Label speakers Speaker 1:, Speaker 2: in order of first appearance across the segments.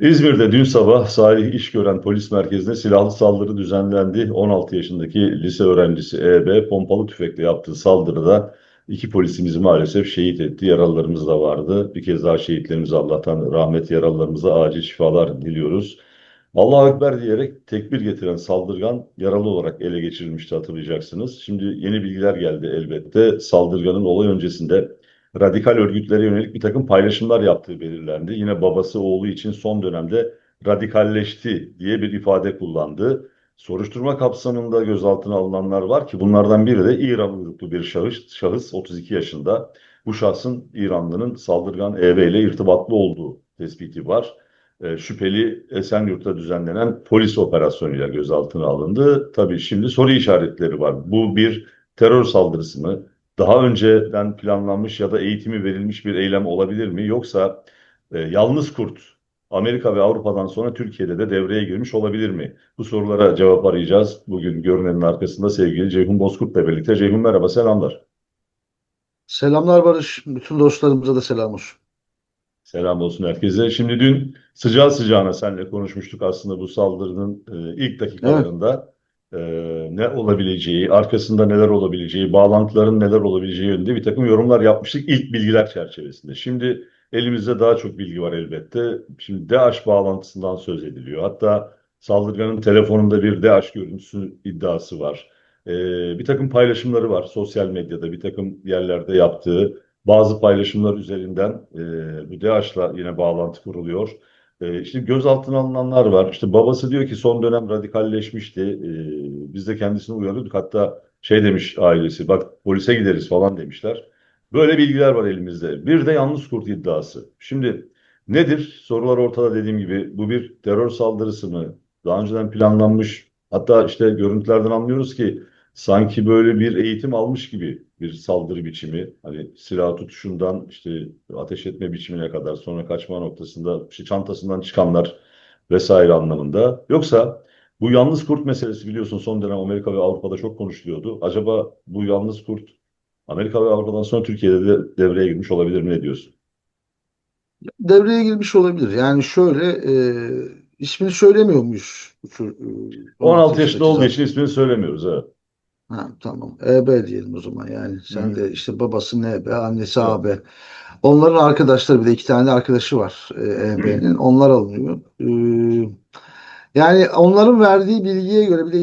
Speaker 1: İzmir'de dün sabah Salih İşgören Polis Merkezi'ne silahlı saldırı düzenlendi. 16 yaşındaki lise öğrencisi EB pompalı tüfekle yaptığı saldırıda iki polisimizi maalesef şehit etti. Yaralılarımız da vardı. Bir kez daha şehitlerimize Allah'tan rahmet yaralılarımıza acil şifalar diliyoruz. Allahu Ekber diyerek tekbir getiren saldırgan yaralı olarak ele geçirilmişti hatırlayacaksınız. Şimdi yeni bilgiler geldi elbette. Saldırganın olay öncesinde radikal örgütlere yönelik bir takım paylaşımlar yaptığı belirlendi. Yine babası oğlu için son dönemde radikalleşti diye bir ifade kullandı. Soruşturma kapsamında gözaltına alınanlar var ki bunlardan biri de İran uyruklu bir şahıs, şahıs 32 yaşında. Bu şahsın İranlının saldırgan EV ile irtibatlı olduğu tespiti var. E, şüpheli Esenyurt'ta düzenlenen polis operasyonuyla gözaltına alındı. Tabii şimdi soru işaretleri var. Bu bir terör saldırısı mı? Daha önceden planlanmış ya da eğitimi verilmiş bir eylem olabilir mi? Yoksa e, yalnız kurt Amerika ve Avrupa'dan sonra Türkiye'de de devreye girmiş olabilir mi? Bu sorulara cevap arayacağız. Bugün görünenin arkasında sevgili Ceyhun Bozkurt'la birlikte. Ceyhun merhaba, selamlar.
Speaker 2: Selamlar Barış. Bütün dostlarımıza da selam olsun.
Speaker 1: Selam olsun herkese. Şimdi dün sıcağı sıcağına seninle konuşmuştuk aslında bu saldırının e, ilk dakikalarında. E, ne olabileceği, arkasında neler olabileceği, bağlantıların neler olabileceği yönünde bir takım yorumlar yapmıştık ilk bilgiler çerçevesinde. Şimdi elimizde daha çok bilgi var elbette. Şimdi DAEŞ bağlantısından söz ediliyor. Hatta saldırganın telefonunda bir DAEŞ görüntüsü iddiası var. E, bir takım paylaşımları var sosyal medyada, bir takım yerlerde yaptığı bazı paylaşımlar üzerinden e, bu DAEŞ'la yine bağlantı kuruluyor. E, işte gözaltına alınanlar var. İşte babası diyor ki son dönem radikalleşmişti. E, biz de kendisini uyarıyorduk. Hatta şey demiş ailesi, bak polise gideriz falan demişler. Böyle bilgiler var elimizde. Bir de yalnız kurt iddiası. Şimdi nedir? Sorular ortada dediğim gibi. Bu bir terör saldırısı mı? Daha önceden planlanmış. Hatta işte görüntülerden anlıyoruz ki sanki böyle bir eğitim almış gibi bir saldırı biçimi. Hani silah tutuşundan işte ateş etme biçimine kadar sonra kaçma noktasında işte çantasından çıkanlar vesaire anlamında. Yoksa bu yalnız kurt meselesi biliyorsun son dönem Amerika ve Avrupa'da çok konuşuluyordu. Acaba bu yalnız kurt Amerika ve Avrupa'dan sonra Türkiye'de de devreye girmiş olabilir mi? Ne diyorsun?
Speaker 2: Devreye girmiş olabilir. Yani şöyle e, ismini söylemiyor muyuz? Şu, e,
Speaker 1: 16 yaşında olduğu için ismini söylemiyoruz. Evet.
Speaker 2: Ha, tamam. EB diyelim o zaman yani. Sen
Speaker 1: Hı.
Speaker 2: de işte babası NB, annesi
Speaker 1: Evet.
Speaker 2: AB. Onların arkadaşları bir de iki tane arkadaşı var e, EB'nin. Onlar alınıyor. E, yani onların verdiği bilgiye göre bir de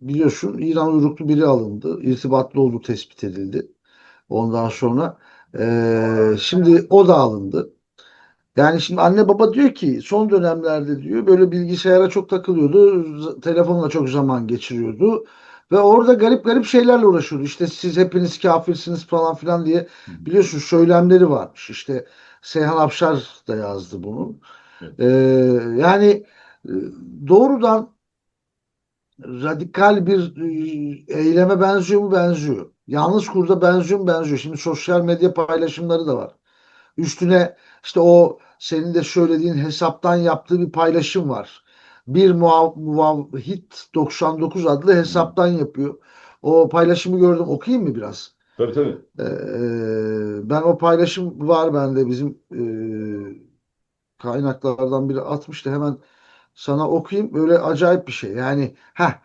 Speaker 2: biliyorsun İran uyruklu biri alındı. İrtibatlı olduğu tespit edildi. Ondan sonra e, şimdi o da alındı. Yani şimdi anne baba diyor ki son dönemlerde diyor böyle bilgisayara çok takılıyordu. Telefonla çok zaman geçiriyordu. Ve orada garip garip şeylerle uğraşıyordu. İşte siz hepiniz kafirsiniz falan filan diye biliyorsun söylemleri varmış. İşte Seyhan Afşar da yazdı bunu.
Speaker 1: Evet.
Speaker 2: Ee, yani e, doğrudan radikal bir e, eyleme benziyor mu? Benziyor. Yalnız kurda benziyor mu? Benziyor. Şimdi sosyal medya paylaşımları da var. Üstüne işte o senin de söylediğin hesaptan yaptığı bir paylaşım var. Bir muav Muvahhid 99 adlı hesaptan yapıyor. O paylaşımı gördüm. Okuyayım mı biraz?
Speaker 1: Tabii tabii.
Speaker 2: Ee, ben o paylaşım var bende bizim e, kaynaklardan biri atmıştı. Hemen sana okuyayım. Böyle acayip bir şey. Yani ha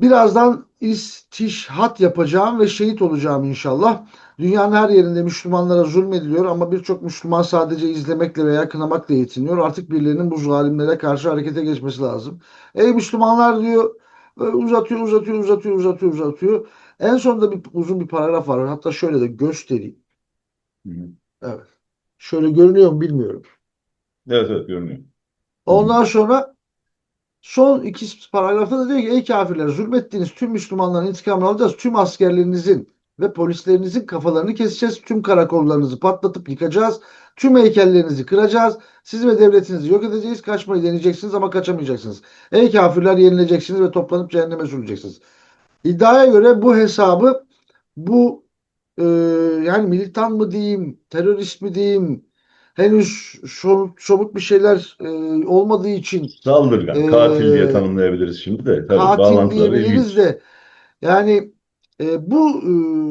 Speaker 2: Birazdan istişhat yapacağım ve şehit olacağım inşallah. Dünyanın her yerinde Müslümanlara zulmediliyor ama birçok Müslüman sadece izlemekle veya kınamakla yetiniyor. Artık birilerinin bu zalimlere karşı harekete geçmesi lazım. Ey Müslümanlar diyor böyle uzatıyor, uzatıyor, uzatıyor, uzatıyor, uzatıyor. En sonunda bir uzun bir paragraf var. Hatta şöyle de göstereyim. Evet. Şöyle görünüyor mu bilmiyorum.
Speaker 1: Evet evet görünüyor.
Speaker 2: Ondan sonra son iki paragrafta da diyor ki ey kafirler zulmettiğiniz tüm Müslümanların intikamını alacağız. Tüm askerlerinizin ve polislerinizin kafalarını keseceğiz. Tüm karakollarınızı patlatıp yıkacağız. Tüm heykellerinizi kıracağız. Siz ve devletinizi yok edeceğiz. Kaçmayı deneyeceksiniz ama kaçamayacaksınız. Ey kafirler yenileceksiniz ve toplanıp cehenneme sürüleceksiniz. İddiaya göre bu hesabı bu e, yani militan mı diyeyim, terörist mi diyeyim, henüz somut, somut bir şeyler e, olmadığı için
Speaker 1: Saldırgan,
Speaker 2: Ee,
Speaker 1: katil diye tanımlayabiliriz şimdi de. Tabii
Speaker 2: katil diyebiliriz de yani e, bu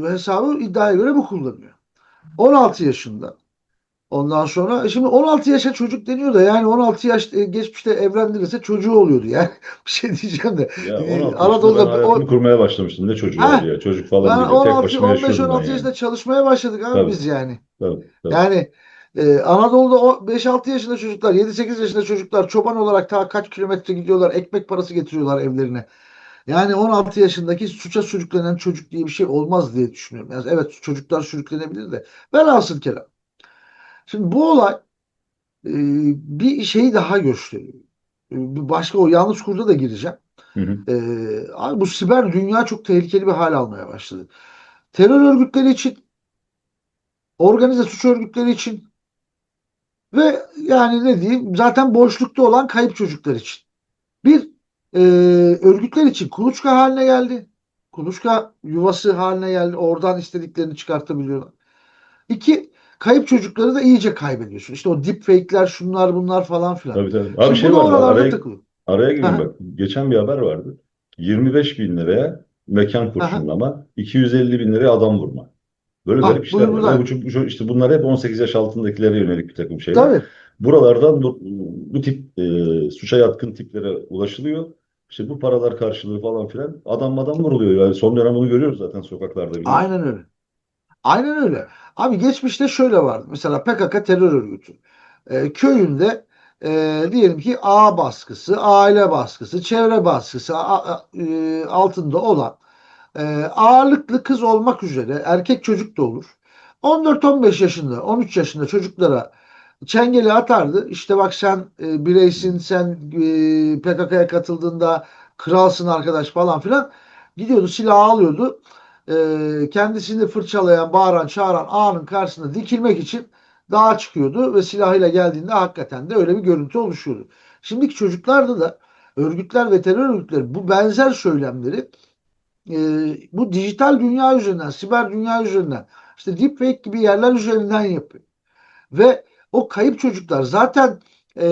Speaker 2: e, hesabı iddiaya göre bu kullanıyor. 16 yaşında Ondan sonra e, şimdi 16 yaşa çocuk deniyor da yani 16 yaş e, geçmişte evlendirirse çocuğu oluyordu yani bir şey diyeceğim de
Speaker 1: Ya 16
Speaker 2: Anadolu'da
Speaker 1: ben
Speaker 2: o-
Speaker 1: kurmaya başlamıştım. Ne çocuğu
Speaker 2: Ha,
Speaker 1: ya. Çocuk falan
Speaker 2: ben
Speaker 1: değil. Tek
Speaker 2: 16
Speaker 1: başıma
Speaker 2: 15
Speaker 1: yaşıyordum ben
Speaker 2: 16
Speaker 1: yani.
Speaker 2: yaşında çalışmaya başladık abi
Speaker 1: Tabii.
Speaker 2: biz yani.
Speaker 1: Tabii, tabii.
Speaker 2: Yani e, Anadolu'da o 5-6 yaşında çocuklar, 7-8 yaşında çocuklar çoban olarak ta kaç kilometre gidiyorlar, ekmek parası getiriyorlar evlerine. Yani 16 yaşındaki suça sürüklenen çocuk diye bir şey olmaz diye düşünüyorum. Yani evet çocuklar sürüklenebilir de. Velhasıl kelam. Şimdi bu olay e, bir şeyi daha gösteriyor. E, başka o yalnız kurda da gireceğim.
Speaker 1: Hı hı.
Speaker 2: E, abi bu siber dünya çok tehlikeli bir hal almaya başladı. Terör örgütleri için, organize suç örgütleri için ve yani ne diyeyim zaten boşlukta olan kayıp çocuklar için. Bir e, örgütler için kuluçka haline geldi. Kuluçka yuvası haline geldi. Oradan istediklerini çıkartabiliyorlar. İki, kayıp çocukları da iyice kaybediyorsun. İşte o deepfake'ler şunlar bunlar falan filan.
Speaker 1: Tabii tabii. Abi
Speaker 2: Şimdi
Speaker 1: şey var. Araya, araya gireyim
Speaker 2: Aha.
Speaker 1: bak. Geçen bir haber vardı. 25 bin liraya mekan kurşunlama, 250 bin liraya adam vurma. Böyle
Speaker 2: Ah,
Speaker 1: garip işler var.
Speaker 2: buradan.
Speaker 1: Ve bu, bu- işte bunlar hep 18 yaş altındakilere yönelik bir takım şeyler.
Speaker 2: Tabii.
Speaker 1: Buralardan bu, bu tip e, suça yatkın tiplere ulaşılıyor. İşte bu paralar karşılığı falan filan adam adam vuruluyor. Yani son dönem bunu görüyoruz zaten sokaklarda. biliyorsun.
Speaker 2: Aynen öyle. Aynen öyle. Abi geçmişte şöyle vardı. Mesela PKK terör örgütü. Ee, köyünde e, diyelim ki ağa baskısı, aile baskısı, çevre baskısı a- a- e, altında olan e, ağırlıklı kız olmak üzere erkek çocuk da olur. 14-15 yaşında, 13 yaşında çocuklara çengeli atardı. İşte bak sen e, bireysin, sen e, PKK'ya katıldığında kralsın arkadaş falan filan. Gidiyordu silahı alıyordu. E, kendisini fırçalayan, bağıran, çağıran ağanın karşısında dikilmek için dağa çıkıyordu ve silahıyla geldiğinde hakikaten de öyle bir görüntü oluşuyordu. Şimdiki çocuklarda da örgütler ve terör örgütleri bu benzer söylemleri e, bu dijital dünya üzerinden, siber dünya üzerinden, işte deepfake gibi yerler üzerinden yapıyor. Ve o kayıp çocuklar zaten e,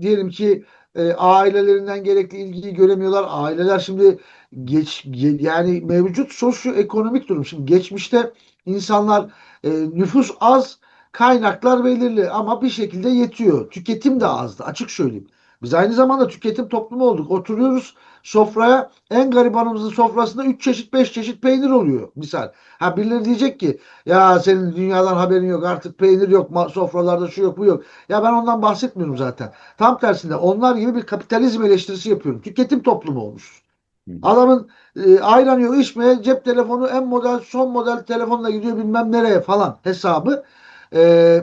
Speaker 2: diyelim ki e, ailelerinden gerekli ilgiyi göremiyorlar. Aileler şimdi geç ge- yani mevcut sosyoekonomik durum. Şimdi geçmişte insanlar e, nüfus az, kaynaklar belirli ama bir şekilde yetiyor. Tüketim de azdı açık söyleyeyim. Biz aynı zamanda tüketim toplumu olduk. Oturuyoruz sofraya en garibanımızın sofrasında 3 çeşit 5 çeşit peynir oluyor misal. Ha birileri diyecek ki ya senin dünyadan haberin yok artık peynir yok sofralarda şu yok bu yok. Ya ben ondan bahsetmiyorum zaten. Tam tersinde onlar gibi bir kapitalizm eleştirisi yapıyorum. Tüketim toplumu olmuş. Adamın e, ayran yok içmeye cep telefonu en model son model telefonla gidiyor bilmem nereye falan hesabı. E,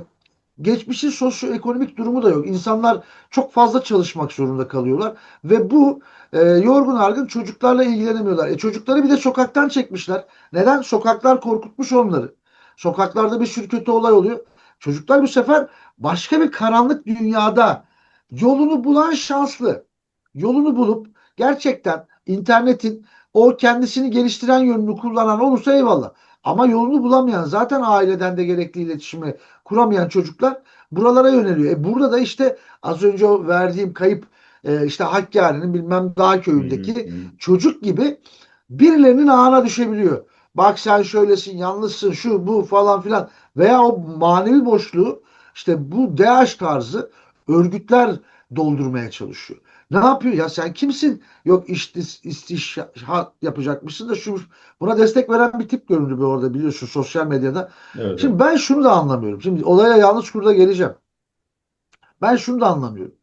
Speaker 2: geçmişin sosyoekonomik durumu da yok. İnsanlar çok fazla çalışmak zorunda kalıyorlar ve bu e, yorgun argın çocuklarla ilgilenemiyorlar. E, çocukları bir de sokaktan çekmişler. Neden? Sokaklar korkutmuş onları. Sokaklarda bir sürü kötü olay oluyor. Çocuklar bu sefer başka bir karanlık dünyada yolunu bulan şanslı. Yolunu bulup gerçekten internetin o kendisini geliştiren yönünü kullanan olursa eyvallah. Ama yolunu bulamayan zaten aileden de gerekli iletişimi kuramayan çocuklar buralara yöneliyor. E burada da işte az önce verdiğim kayıp e, işte Hakkari'nin bilmem dağ köyündeki
Speaker 1: Hı hı
Speaker 2: çocuk gibi birilerinin ağına düşebiliyor. Bak sen şöylesin, yanlışsın, şu bu falan filan veya o manevi boşluğu işte bu DH tarzı örgütler doldurmaya çalışıyor. Ne yapıyor? Ya sen kimsin? Yok istis, istişhat yapacakmışsın da şu buna destek veren bir tip göründü bir orada biliyorsun sosyal medyada.
Speaker 1: Evet,
Speaker 2: Şimdi ben şunu da anlamıyorum. Şimdi olaya yanlış kurda geleceğim. Ben şunu da anlamıyorum.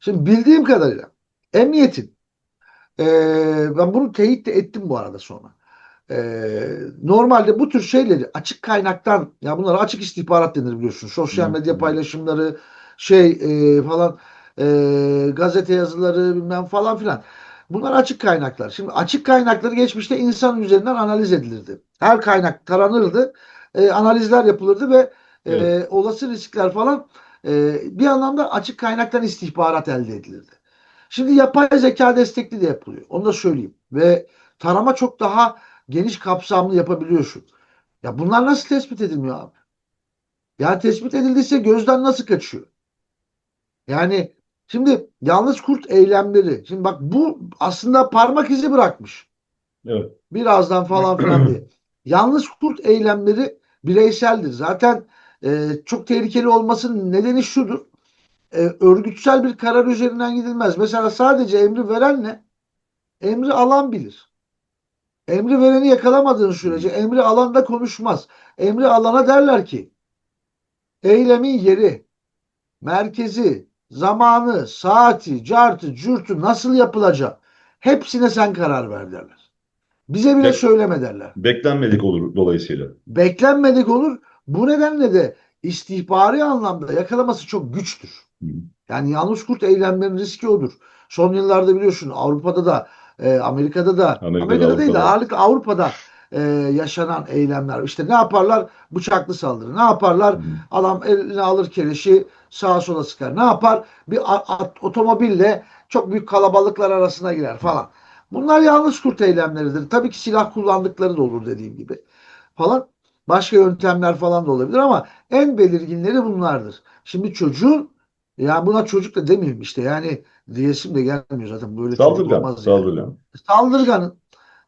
Speaker 2: Şimdi bildiğim kadarıyla emniyetin eee, ben bunu teyit de ettim bu arada sonra. Eee, normalde bu tür şeyleri açık kaynaktan ya bunlara açık istihbarat denir biliyorsun. Sosyal medya paylaşımları şey eee, falan eee, gazete yazıları bilmem falan filan. Bunlar açık kaynaklar. Şimdi açık kaynakları geçmişte insan üzerinden analiz edilirdi. Her kaynak taranırdı. eee, analizler yapılırdı ve eee,
Speaker 1: Evet.
Speaker 2: olası riskler falan eee, bir anlamda açık kaynaktan istihbarat elde edilirdi. Şimdi yapay zeka destekli de yapılıyor. Onu da söyleyeyim. Ve tarama çok daha geniş kapsamlı yapabiliyorsun. Ya bunlar nasıl tespit edilmiyor abi? Yani tespit edildiyse gözden nasıl kaçıyor? Yani şimdi yalnız kurt eylemleri. Şimdi bak bu aslında parmak izi bırakmış.
Speaker 1: Evet.
Speaker 2: Birazdan falan filan diye. Yalnız kurt eylemleri bireyseldir. Zaten e, çok tehlikeli olmasının nedeni şudur. E, örgütsel bir karar üzerinden gidilmez. Mesela sadece emri verenle emri alan bilir. Emri vereni yakalamadığın sürece emri alan da konuşmaz. Emri alana derler ki eylemin yeri, merkezi, zamanı, saati, cartı, cürtü nasıl yapılacak hepsine sen karar ver derler. Bize bile
Speaker 1: Peki.
Speaker 2: söyleme derler.
Speaker 1: Beklenmedik olur dolayısıyla.
Speaker 2: Beklenmedik olur. Bu nedenle de istihbari anlamda yakalaması çok güçtür.
Speaker 1: Hı.
Speaker 2: Yani yalnız kurt eylemlerin riski odur. Son yıllarda biliyorsun Avrupa'da da e, Amerika'da da
Speaker 1: Amerika'da,
Speaker 2: Amerika'da değil de ağırlıklı Avrupa'da e, yaşanan eylemler. İşte ne yaparlar? Bıçaklı saldırı. Ne yaparlar?
Speaker 1: Hı.
Speaker 2: Adam eline alır keleşi sağa sola sıkar. Ne yapar? Bir at- otomobille çok büyük kalabalıklar arasına girer falan. Bunlar yalnız kurt eylemleridir. Tabii ki silah kullandıkları da olur dediğim gibi falan. Başka yöntemler falan da olabilir ama en belirginleri bunlardır. Şimdi çocuğun ya buna çocuk da demeyeyim işte yani diyesim de gelmiyor zaten böyle çocuk
Speaker 1: Saldırgan,
Speaker 2: olmaz yani.
Speaker 1: saldırgan.
Speaker 2: Saldırganın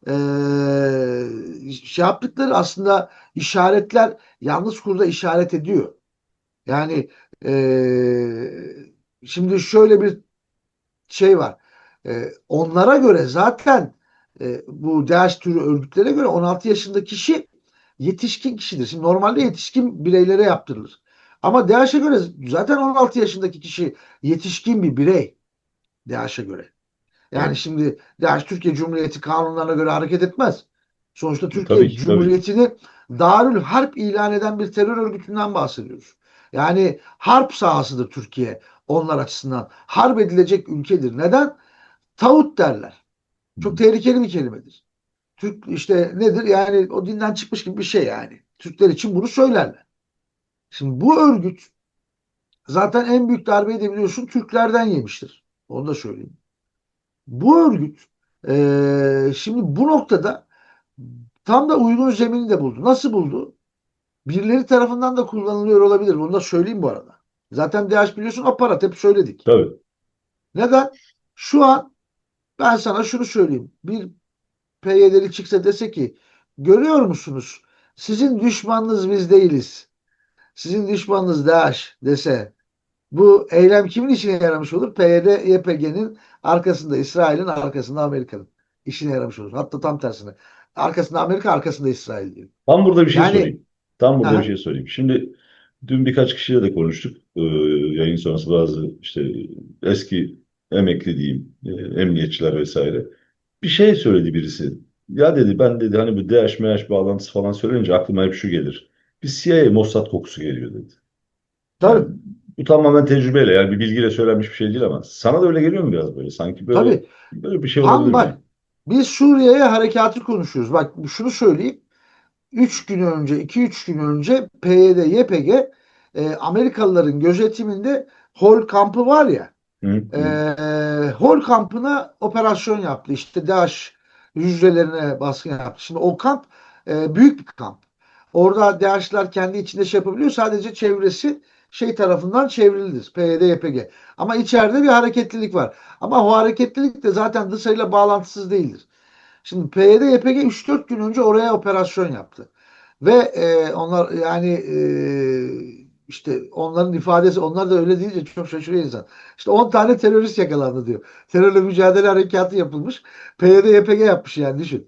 Speaker 2: eee, şey yaptıkları aslında işaretler yalnız kurda işaret ediyor. Yani eee, şimdi şöyle bir şey var. Eee, onlara göre zaten eee, bu DAEŞ türü örgütlere göre 16 yaşındaki kişi yetişkin kişidir. Şimdi normalde yetişkin bireylere yaptırılır. Ama DAEŞ'e göre zaten 16 yaşındaki kişi yetişkin bir birey. DAEŞ'e göre. Yani şimdi DAEŞ Türkiye Cumhuriyeti kanunlarına göre hareket etmez. Sonuçta Türkiye
Speaker 1: Tabii ki, tabii.
Speaker 2: Cumhuriyeti'ni Darül Harp ilan eden bir terör örgütünden bahsediyoruz. Yani harp sahasıdır Türkiye onlar açısından. Harp edilecek ülkedir. Neden? Tağut derler. Çok tehlikeli bir kelimedir. Türk işte nedir? Yani o dinden çıkmış gibi bir şey yani. Türkler için bunu söylerler. Şimdi bu örgüt zaten en büyük darbeyi de biliyorsun Türklerden yemiştir. Onu da söyleyeyim. Bu örgüt eee, şimdi bu noktada tam da uygun zemini de buldu. Nasıl buldu? Birileri tarafından da kullanılıyor olabilir. Bunu da söyleyeyim bu arada. Zaten DH biliyorsun aparat hep söyledik.
Speaker 1: Tabii.
Speaker 2: Neden? Şu an ben sana şunu söyleyeyim. Bir PYD'li çıksa dese ki görüyor musunuz? Sizin düşmanınız biz değiliz. Sizin düşmanınız DAEŞ dese bu eylem kimin işine yaramış olur? PYD, YPG'nin arkasında İsrail'in arkasında Amerika'nın işine yaramış olur. Hatta tam tersine. Arkasında Amerika arkasında İsrail diyor.
Speaker 1: Tam burada bir şey
Speaker 2: Yani-
Speaker 1: sorayım. Tam burada
Speaker 2: Aha.
Speaker 1: bir şey sorayım. Şimdi dün birkaç kişiyle de konuştuk. Ee, yayın sonrası bazı işte eski emekli diyeyim, e, emniyetçiler vesaire. Bir şey söyledi birisi. Ya dedi ben dedi hani bu DH MH bağlantısı falan söyleyince aklıma hep şu gelir. Bir CIA Mossad kokusu geliyor dedi.
Speaker 2: Tabii.
Speaker 1: Yani bu tamamen tecrübeyle yani bir bilgiyle söylenmiş bir şey değil ama sana da öyle geliyor mu biraz böyle? Sanki böyle
Speaker 2: Tabii.
Speaker 1: böyle bir şey olabilir
Speaker 2: bak
Speaker 1: mi?
Speaker 2: biz Suriye'ye harekatı konuşuyoruz. Bak şunu söyleyeyim. 3 gün önce, 2-3 gün önce PYD, YPG e, Amerikalıların gözetiminde Hol kampı var ya.
Speaker 1: Hı, hı.
Speaker 2: e, Hol kampına operasyon yaptı. İşte DAEŞ hücrelerine baskın yaptı. Şimdi o kamp e, büyük bir kamp. Orada DAEŞ'ler kendi içinde şey yapabiliyor. Sadece çevresi şey tarafından çevrilidir. PYD, YPG. Ama içeride bir hareketlilik var. Ama o hareketlilik de zaten dışarıyla bağlantısız değildir. Şimdi PYD, YPG 3-4 gün önce oraya operasyon yaptı. Ve e, onlar yani e, işte onların ifadesi onlar da öyle deyince çok şaşırıyor insan. İşte 10 tane terörist yakalandı diyor. Terörle mücadele harekatı yapılmış. PYD, YPG yapmış yani düşün.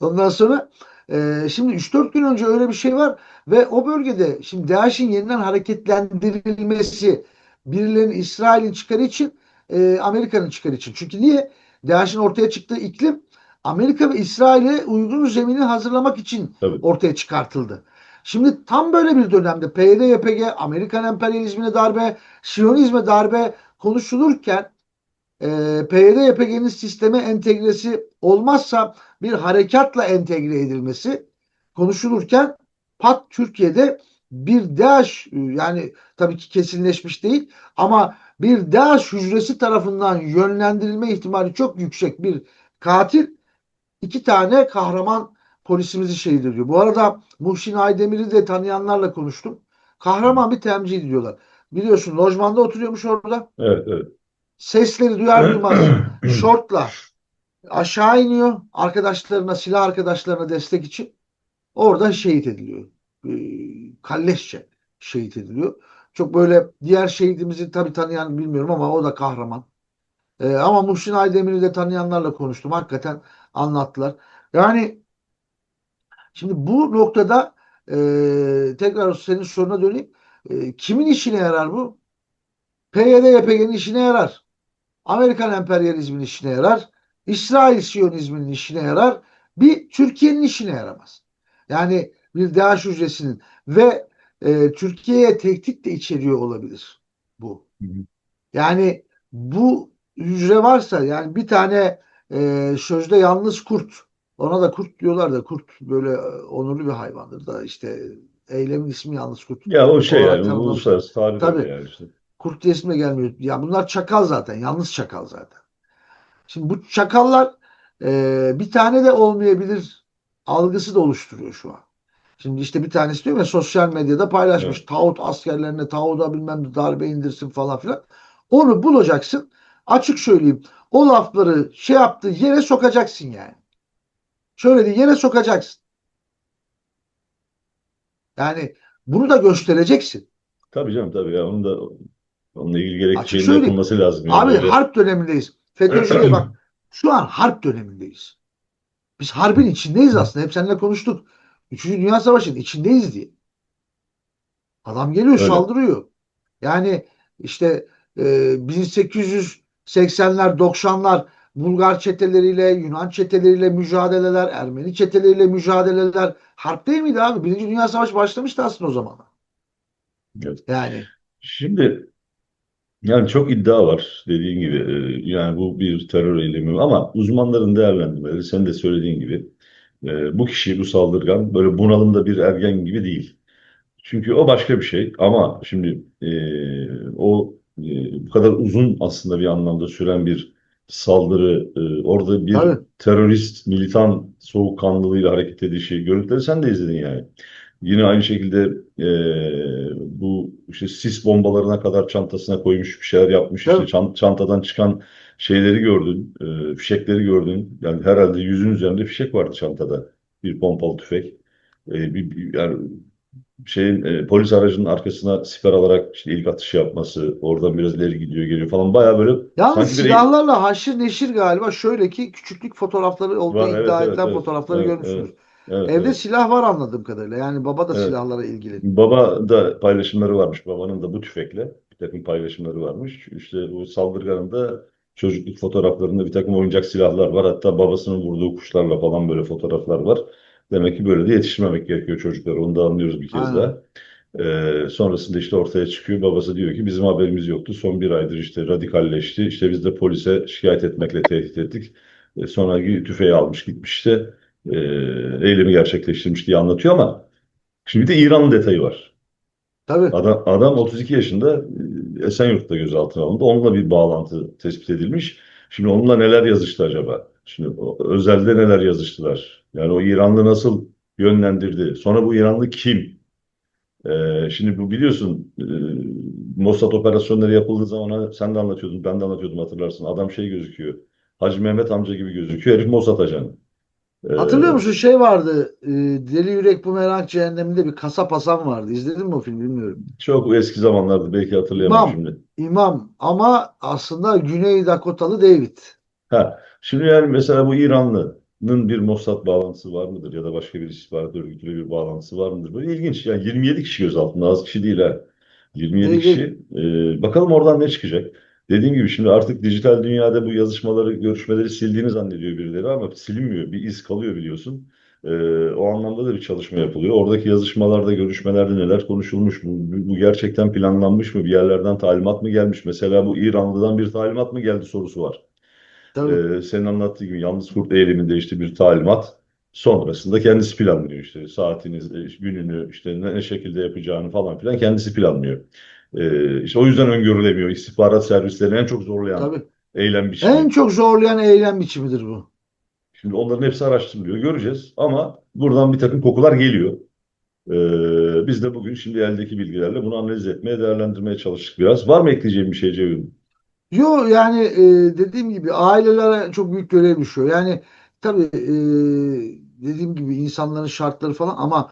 Speaker 2: Ondan sonra e, şimdi 3-4 gün önce öyle bir şey var ve o bölgede şimdi DAEŞ'in yeniden hareketlendirilmesi birilerinin İsrail'in çıkarı için e, Amerika'nın çıkarı için. Çünkü niye? DAEŞ'in ortaya çıktığı iklim Amerika ve İsrail'e uygun zemini hazırlamak için
Speaker 1: Tabii.
Speaker 2: ortaya çıkartıldı. Şimdi tam böyle bir dönemde PYD, YPG, Amerikan emperyalizmine darbe, Siyonizme darbe konuşulurken e, PYD, YPG'nin sisteme entegresi olmazsa bir harekatla entegre edilmesi konuşulurken pat Türkiye'de bir DAEŞ yani tabii ki kesinleşmiş değil ama bir DAEŞ hücresi tarafından yönlendirilme ihtimali çok yüksek bir katil iki tane kahraman polisimizi şehit ediyor. Bu arada Muhsin Aydemir'i de tanıyanlarla konuştum. Kahraman bir temcil diyorlar. Biliyorsun lojmanda oturuyormuş orada.
Speaker 1: Evet, evet.
Speaker 2: Sesleri duyar duymaz şortla aşağı iniyor arkadaşlarına silah arkadaşlarına destek için. Orada şehit ediliyor. Ee, kalleşçe şehit ediliyor. Çok böyle diğer şehidimizi tabii tanıyan bilmiyorum ama o da kahraman. Ee, ama Muhsin Aydemir'i de tanıyanlarla konuştum. Hakikaten anlattılar. Yani şimdi bu noktada e, tekrar senin soruna döneyim. E, kimin işine yarar bu? PYD, YPG'nin işine yarar. Amerikan emperyalizmin işine yarar. İsrail Siyonizminin işine yarar. Bir Türkiye'nin işine yaramaz. Yani bir DAEŞ hücresinin ve e, Türkiye'ye tehdit de içeriyor olabilir bu.
Speaker 1: Hı hı.
Speaker 2: Yani bu hücre varsa yani bir tane e, sözde yalnız kurt ona da kurt diyorlar da kurt böyle e, onurlu bir hayvandır da işte eylemin ismi yalnız kurt.
Speaker 1: Ya o şey yani uluslararası tarih
Speaker 2: Tabii.
Speaker 1: yani işte.
Speaker 2: Kurt diye ismi de gelmiyor. Ya bunlar çakal zaten. Yalnız çakal zaten. Şimdi bu çakallar e, bir tane de olmayabilir algısı da oluşturuyor şu an. Şimdi işte bir tanesi diyor ya sosyal medyada paylaşmış.
Speaker 1: Evet.
Speaker 2: Tağut askerlerine Tağut'a bilmem ne darbe indirsin falan filan. Onu bulacaksın. Açık söyleyeyim. O lafları şey yaptığı yere sokacaksın yani. Söylediği yere sokacaksın. Yani bunu da göstereceksin.
Speaker 1: Tabii canım tabii ya onun da onunla ilgili
Speaker 2: söyleyeyim.
Speaker 1: yapılması lazım. Yani
Speaker 2: Abi
Speaker 1: öyle.
Speaker 2: harp dönemindeyiz. FETÖ'cüye bak. Şu an harp dönemindeyiz. Biz harbin içindeyiz aslında. Hep seninle konuştuk. Üçüncü Dünya Savaşı'nın içindeyiz diye. Adam geliyor
Speaker 1: Öyle.
Speaker 2: saldırıyor. Yani işte e, 1880'ler 90'lar Bulgar çeteleriyle, Yunan çeteleriyle mücadeleler, Ermeni çeteleriyle mücadeleler harp değil miydi abi? Birinci Dünya Savaşı başlamıştı aslında o zaman.
Speaker 1: Evet.
Speaker 2: Yani
Speaker 1: Şimdi yani çok iddia var dediğin gibi Ee, yani bu bir terör eylemi ama uzmanların değerlendirmeleri senin de söylediğin gibi e, bu kişi bu saldırgan böyle bunalımda bir ergen gibi değil. Çünkü o başka bir şey ama şimdi e, o e, bu kadar uzun aslında bir anlamda süren bir saldırı e, orada bir
Speaker 2: Tabii.
Speaker 1: terörist militan soğukkanlılığıyla hareket edişi görüntüleri sen de izledin yani. Yine aynı şekilde e, bu işte sis bombalarına kadar çantasına koymuş bir şeyler yapmış. İşte
Speaker 2: Tabii.
Speaker 1: çan- çantadan çıkan şeyleri gördün, e, fişekleri gördün. Yani herhalde yüzün üzerinde fişek vardı çantada. Bir pompalı tüfek. E, bir, bir- yani şeyin e, polis aracının arkasına siper alarak işte ilk atışı yapması, oradan biraz ileri gidiyor, geliyor falan bayağı böyle
Speaker 2: Yalnız
Speaker 1: sanki bir
Speaker 2: silahlarla haşır neşir galiba şöyle ki küçüklük fotoğrafları olduğu
Speaker 1: Var, evet,
Speaker 2: iddia
Speaker 1: evet,
Speaker 2: edilen
Speaker 1: evet.
Speaker 2: fotoğrafları
Speaker 1: Evet,
Speaker 2: görmüşsünüz.
Speaker 1: evet,
Speaker 2: Evde
Speaker 1: evet.
Speaker 2: silah var anladığım kadarıyla. Yani baba da
Speaker 1: Evet.
Speaker 2: silahlara ilgili.
Speaker 1: Baba da paylaşımları varmış. Babanın da bu tüfekle bir takım paylaşımları varmış. İşte bu saldırganın da çocukluk fotoğraflarında bir takım oyuncak silahlar var. Hatta babasının vurduğu kuşlarla falan böyle fotoğraflar var. Demek ki böyle de yetiştirmemek gerekiyor çocuklar. Onu da anlıyoruz bir kez
Speaker 2: Aynen.
Speaker 1: daha. Ee, sonrasında işte ortaya çıkıyor. Babası diyor ki bizim haberimiz yoktu. Son bir aydır işte radikalleşti. İşte biz de polise şikayet etmekle tehdit ettik. Ee, sonra tüfeği almış gitmiş işte e, eylemi gerçekleştirmiş diye anlatıyor ama şimdi bir de İran detayı var.
Speaker 2: Tabii.
Speaker 1: Adam, adam 32 yaşında e, Esenyurt'ta gözaltına alındı. Onunla bir bağlantı tespit edilmiş. Şimdi onunla neler yazıştı acaba? Şimdi özelde neler yazıştılar? Yani o İranlı nasıl yönlendirdi? Sonra bu İranlı kim? Ee, şimdi bu biliyorsun e, Mossad operasyonları yapıldığı zaman sen de anlatıyordun, ben de anlatıyordum hatırlarsın. Adam şey gözüküyor. Hacı Mehmet amca gibi gözüküyor. Herif Mossad ajanı.
Speaker 2: Hatırlıyor musun şey vardı. e, Deli Yürek Bumerang Cehenneminde bir kasap Hasan vardı. İzledin mi o filmi bilmiyorum.
Speaker 1: Çok eski zamanlarda belki hatırlayamam
Speaker 2: İmam.
Speaker 1: şimdi.
Speaker 2: İmam ama aslında Güney Dakotalı David.
Speaker 1: Ha, şimdi yani mesela bu İranlı'nın bir Mossad bağlantısı var mıdır ya da başka bir istihbarat örgütüyle bir bağlantısı var mıdır? Böyle ilginç. Yani 27 kişi gözaltında az kişi değil ha. 27
Speaker 2: Değil,
Speaker 1: kişi. Ee, bakalım oradan ne çıkacak? Dediğim gibi şimdi artık dijital dünyada bu yazışmaları, görüşmeleri sildiğini zannediyor birileri ama silinmiyor. Bir iz kalıyor biliyorsun. Ee, o anlamda da bir çalışma yapılıyor. Oradaki yazışmalarda, görüşmelerde neler konuşulmuş? Bu, bu gerçekten planlanmış mı? Bir yerlerden talimat mı gelmiş? Mesela bu İranlı'dan bir talimat mı geldi sorusu var.
Speaker 2: Tabii.
Speaker 1: Ee, senin anlattığı gibi yalnız kurt eyleminde işte bir talimat sonrasında kendisi planlıyor işte saatini, e, gününü işte ne şekilde yapacağını falan filan kendisi planlıyor. Ee, işte o yüzden öngörülemiyor. İstihbarat servislerini en çok zorlayan
Speaker 2: Tabii.
Speaker 1: eylem biçimi.
Speaker 2: En çok zorlayan eylem biçimidir bu.
Speaker 1: Şimdi onların hepsi araştırılıyor. Göreceğiz ama buradan bir takım kokular geliyor. Ee, biz de bugün şimdi eldeki bilgilerle bunu analiz etmeye, değerlendirmeye çalıştık biraz. Var mı ekleyeceğim bir şey Cevim?
Speaker 2: Yo yani e, dediğim gibi ailelere çok büyük görev düşüyor. Yani tabii e, dediğim gibi insanların şartları falan ama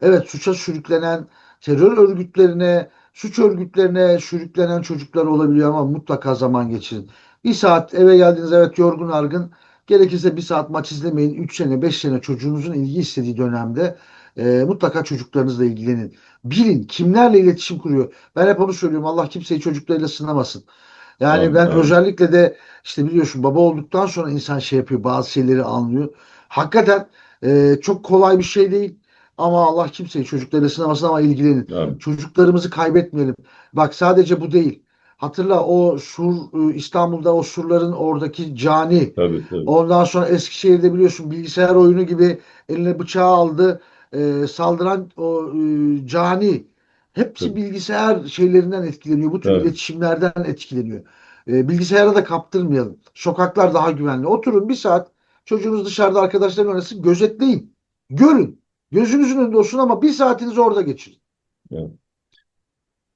Speaker 2: evet suça sürüklenen terör örgütlerine, suç örgütlerine sürüklenen çocuklar olabiliyor ama mutlaka zaman geçirin. Bir saat eve geldiniz evet yorgun argın. Gerekirse bir saat maç izlemeyin. 3 sene 5 sene çocuğunuzun ilgi istediği dönemde e, mutlaka çocuklarınızla ilgilenin. Bilin kimlerle iletişim kuruyor. Ben hep onu söylüyorum. Allah kimseyi çocuklarıyla sınamasın. Yani
Speaker 1: Amin,
Speaker 2: ben
Speaker 1: amin.
Speaker 2: özellikle de işte biliyorsun baba olduktan sonra insan şey yapıyor bazı şeyleri anlıyor. Hakikaten e, çok kolay bir şey değil. Ama Allah kimseyi çocuklarıyla sınamasın ama ilgilenin.
Speaker 1: Amin.
Speaker 2: Çocuklarımızı kaybetmeyelim. Bak sadece bu değil. Hatırla o sur e, İstanbul'da o surların oradaki cani.
Speaker 1: Tabii tabii.
Speaker 2: Ondan sonra Eskişehir'de biliyorsun bilgisayar oyunu gibi eline bıçağı aldı. e, saldıran o e, cani. Hepsi
Speaker 1: Tabii.
Speaker 2: bilgisayar şeylerinden etkileniyor. Bu tür
Speaker 1: Evet.
Speaker 2: iletişimlerden etkileniyor. E, bilgisayara da kaptırmayalım. Sokaklar daha güvenli. Oturun bir saat çocuğunuz dışarıda arkadaşlarla oynasın. Gözetleyin. Görün. Gözünüzün önünde olsun ama bir saatinizi orada geçirin.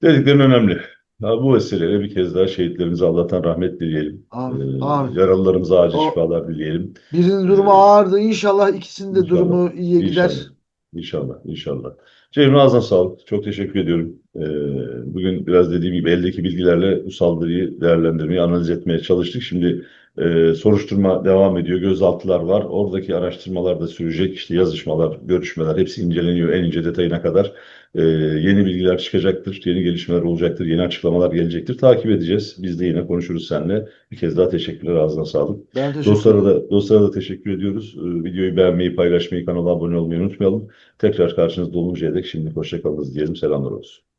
Speaker 1: Dediklerin önemli. Ya bu vesileyle bir kez daha şehitlerimize Allah'tan rahmet dileyelim.
Speaker 2: Amin.
Speaker 1: Ee,
Speaker 2: Amin.
Speaker 1: yaralılarımıza acil
Speaker 2: O-
Speaker 1: şifalar dileyelim.
Speaker 2: Birinin durumu
Speaker 1: Ee,
Speaker 2: ağırdı. İnşallah ikisinin de
Speaker 1: inşallah.
Speaker 2: durumu iyiye gider.
Speaker 1: İnşallah. İnşallah, inşallah. Cemre ağzına sağlık. Çok teşekkür ediyorum. Ee, bugün biraz dediğim gibi eldeki bilgilerle bu saldırıyı değerlendirmeye, analiz etmeye çalıştık. Şimdi e, soruşturma devam ediyor. Gözaltılar var. Oradaki araştırmalar da sürecek. İşte yazışmalar, görüşmeler hepsi inceleniyor en ince detayına kadar. Ee, yeni bilgiler çıkacaktır, yeni gelişmeler olacaktır, yeni açıklamalar gelecektir. Takip edeceğiz. Biz de yine konuşuruz seninle. Bir kez daha teşekkürler, ağzına sağlık.
Speaker 2: Ben teşekkür
Speaker 1: Dostlara da, dostlara da teşekkür ediyoruz. Ee, Videoyu beğenmeyi, paylaşmayı, kanala abone olmayı unutmayalım. Tekrar karşınızda oluncaya dek şimdi hoşça kalınız diyelim. Selamlar olsun.